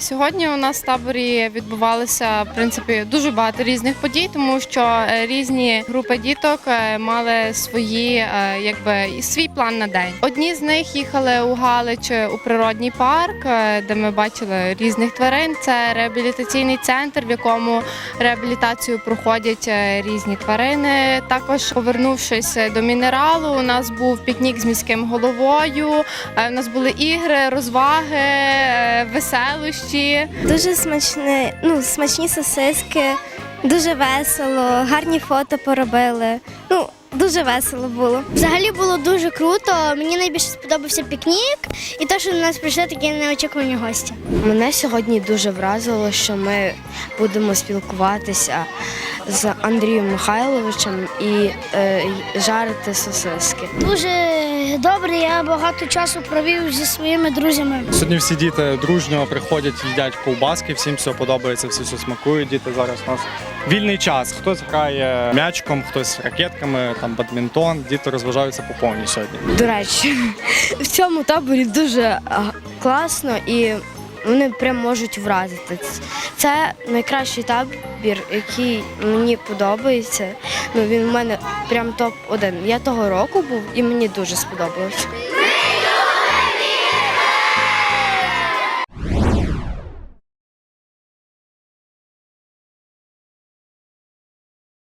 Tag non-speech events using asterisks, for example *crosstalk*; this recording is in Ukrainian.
Сьогодні у нас в таборі відбувалося в принципі дуже багато різних подій, тому що е, різні групи діток е, мали свої, е, якби свій план на день. Одні з них їхали у Галич у природній парк, де ми бачили різних тварин. Це реабілітаційний центр, в якому реабілітацію проходять різні тварини. Також повернувшись до мінералу, у нас був пікнік з міським головою. У нас були ігри, розваги, е, веселощі. Дуже смачне, ну, смачні сосиски, дуже весело, гарні фото поробили. Ну, дуже весело було. Взагалі було дуже круто. Мені найбільше сподобався пікнік і те, що до нас прийшли такі неочікувані гості. Мене сьогодні дуже вразило, що ми будемо спілкуватися з Андрієм Михайловичем і е, жарити сосиски. Дуже добре. Я багато часу провів зі своїми друзями. Сьогодні всі діти дружньо приходять, їдять ковбаски, всім все подобається, всі все смакують. Діти зараз у нас вільний час. Хтось грає м'ячком, хтось ракетками, там бадмінтон. Діти розважаються по повній сьогодні. До речі, *laughs* в цьому таборі дуже класно і вони прям можуть вразити. Це найкращий табір, який мені подобається. Ну він в мене прям топ 1 Я того року був і мені дуже сподобалось.